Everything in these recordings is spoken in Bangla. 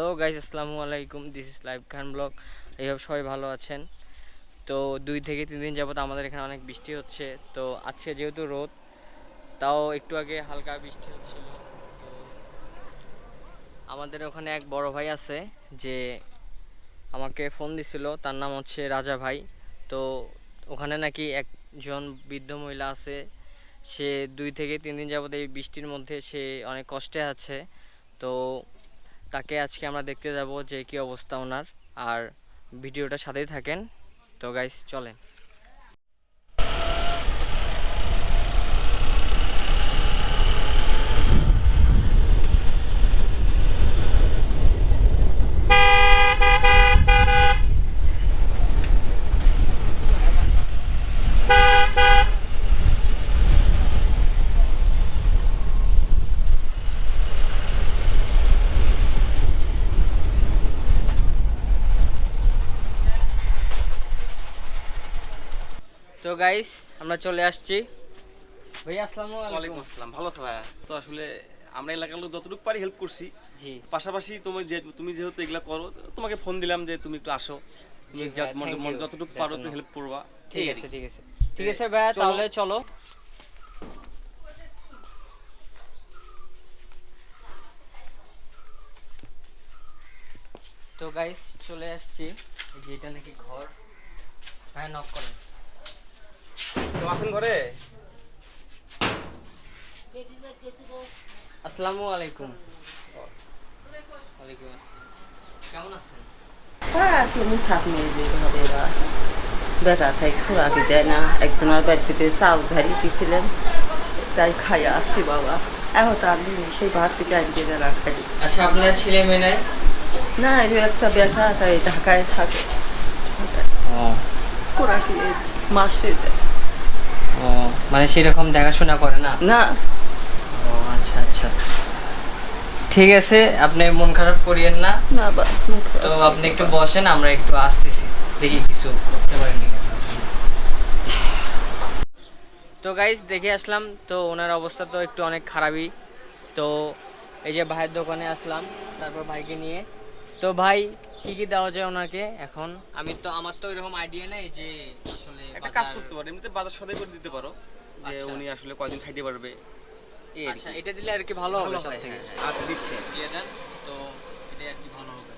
হ্যালো গাইস আসসালামু আলাইকুম। This is live Khan blog এইভাবে সবাই ভালো আছেন। তো দুই থেকে তিন দিন যাবত আমাদের এখানে অনেক বৃষ্টি হচ্ছে। তো আজকে যেহেতু রোদ, তাও একটু আগে হালকা বৃষ্টি হচ্ছিল। তো আমাদের ওখানে এক বড় ভাই আছে, যে আমাকে ফোন দিছিল। তার নাম হচ্ছে রাজা ভাই। তো ওখানে নাকি একজন বৃদ্ধ মহিলা আছে। সে দুই থেকে তিন দিন যাবত এই বৃষ্টির মধ্যে সে অনেক কষ্টে আছে। তো তাকে আজকে আমরা দেখতে যাব যে কি অবস্থা ওনার। আর ভিডিওটা সাথেই থাকেন। তো গাইস চলেন। তো গাইস আমরা চলে আসছি। ভাইয়া আসসালামু আলাইকুম। আসসালাম। ভালো আছো ভাইয়া তো আসলে আমরা এলাকার লোক যতটুকু পারি হেল্প করছি। জি। পাশাপাশি তুমি যে তুমি যেহেতু এগুলা করো তোমাকে ফোন দিলাম যে তুমি একটু আসো। তুমি যতটুকু পারো। একটু হেল্প করবা। ঠিক আছে ঠিক আছে। ঠিক আছে ভাইয়া তাহলে চলো। তো গাইস চলে আসছি। এই যে এটা নাকি ঘর। হ্যাঁ নক করেন। তো আছেন ঘরে? আসসালামু আলাইকুম। ওয়ালাইকুম আসসালাম। কেমন আছেন? হ্যাঁ তুমি থাক হবে এরা বেটা তাই খোরাকি দেয় না। একজনের বাড়িতে চাল ঝাড়ি দিয়েছিলেন। তাই খাই আসছি বাবা। এখন তো আমি সেই ভাত থেকে আনতে না খাই আচ্ছা আপনার ছেলে মেয়ে নাই? না এই একটা বেটা তাই ঢাকায় থাকে। খোরাকি মাসে দেয়? মানে সেরকম দেখাশোনা করে না? না। ও আচ্ছা আচ্ছা। ঠিক আছে আপনি মন খারাপ করিয়েন না। না তো আপনি একটু বসেন আমরা একটু আসতেছি। দেখি কিছু করতে পারি নাকি তো গাইস দেখে আসলাম তো ওনার অবস্থা তো একটু অনেক খারাপই। তো এই যে ভাইয়ের দোকানে আসলাম তারপর ভাইকে নিয়ে। তো ভাই কি কি দেওয়া যায় ওনাকে এখন? আমি তো আমার তো এরকম আইডিয়া নাই যে আসলে একটা কাজ করতে পারো এমনিতে বাজার সদাই করে দিতে পারো। যে আচ্ছা। উনি আসলে কয়দিন খাইতে পারবে আচ্ছা এটা দিলে আর কি ভালো হবে সব থেকে হ্যাঁ। আচ্ছা দিচ্ছে দিয়ে দেন তো এটাই আর কি ভালো হবে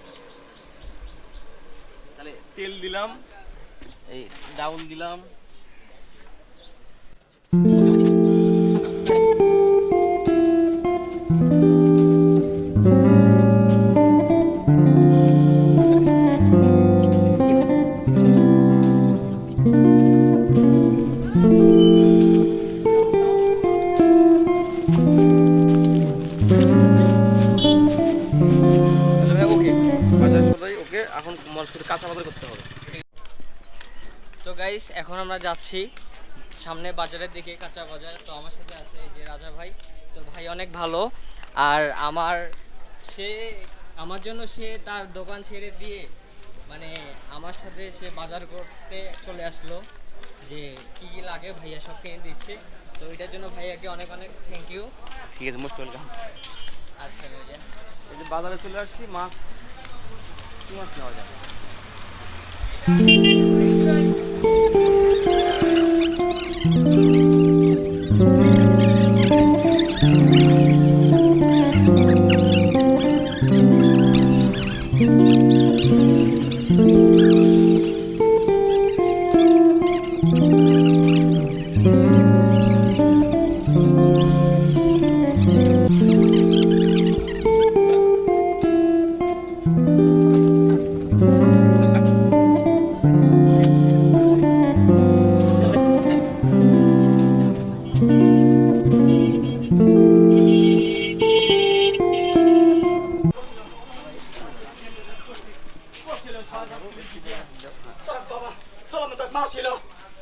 তাহলে তেল দিলাম এই ডাউল দিলাম কাঁচা বাজার করতে হবে। তো গাইস এখন আমরা যাচ্ছি সামনে বাজারের দিকে কাঁচা বাজার। তো আমার সাথে আছে এই যে রাজা ভাই। তো ভাই অনেক ভালো। আর আমার সে আমার জন্য সে তার দোকান ছেড়ে দিয়ে মানে আমার সাথে সে বাজার করতে চলে আসলো। যে কি কি লাগে ভাইয়া সব কিনে দিচ্ছে। তো এটার জন্য ভাইয়াকে অনেক অনেক থ্যাংক ইউ ঠিক আছে মোস্ট ওয়েলকাম আচ্ছা ভাইয়া। এই যে বাজারে চলে আসছি মাছ কি মাছ নেওয়া যাবে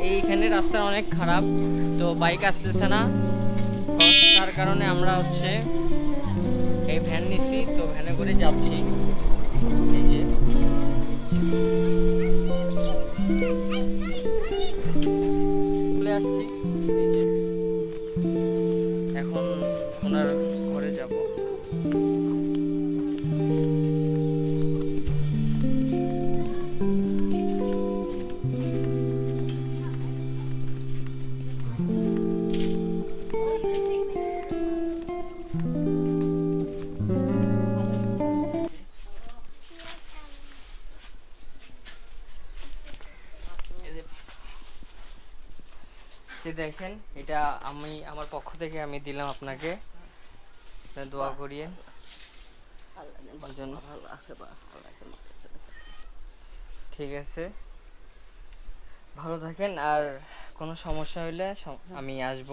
আমার রাস্তা অনেক খারাপ, তো বাইক আসতেছে না। তার কারণে আমরা হচ্ছে এই ভ্যান নিছি, তো ভ্যানে করে যাচ্ছি। এই যে। চলে আসছি। যে দেখেন এটা আমি আমার পক্ষ থেকে আমি দিলাম আপনাকে। দোয়া করিয়ে ঠিক আছে। ভালো থাকেন আর কোনো সমস্যা হলে আমি আসব।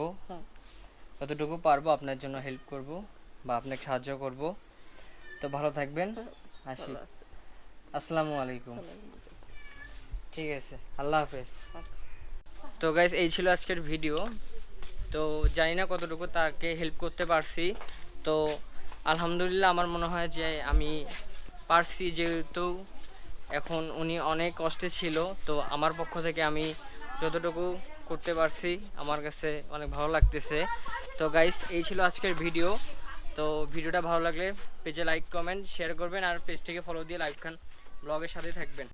যতটুকু পারব আপনার জন্য হেল্প করব বা আপনাকে সাহায্য করব। তো ভালো থাকবেন। আসি। আসসালামু আলাইকুম। ঠিক আছে। আল্লাহ হাফেজ। তো গাইস এই ছিল আজকের ভিডিও তো জানি না কতটুকু তাকে হেল্প করতে পারছি। তো আলহামদুলিল্লাহ আমার মনে হয় যে আমি পারছি যেহেতু এখন উনি অনেক কষ্টে ছিল। তো আমার পক্ষ থেকে আমি যতটুকু করতে পারছি আমার কাছে অনেক ভালো লাগতেছে। তো গাইস এই ছিল আজকের ভিডিও তো ভিডিওটা ভালো লাগলে পেজে লাইক কমেন্ট শেয়ার করবেন আর পেজটিকে ফলো দিয়ে লাইভ খান ব্লগের সাথে থাকবেন।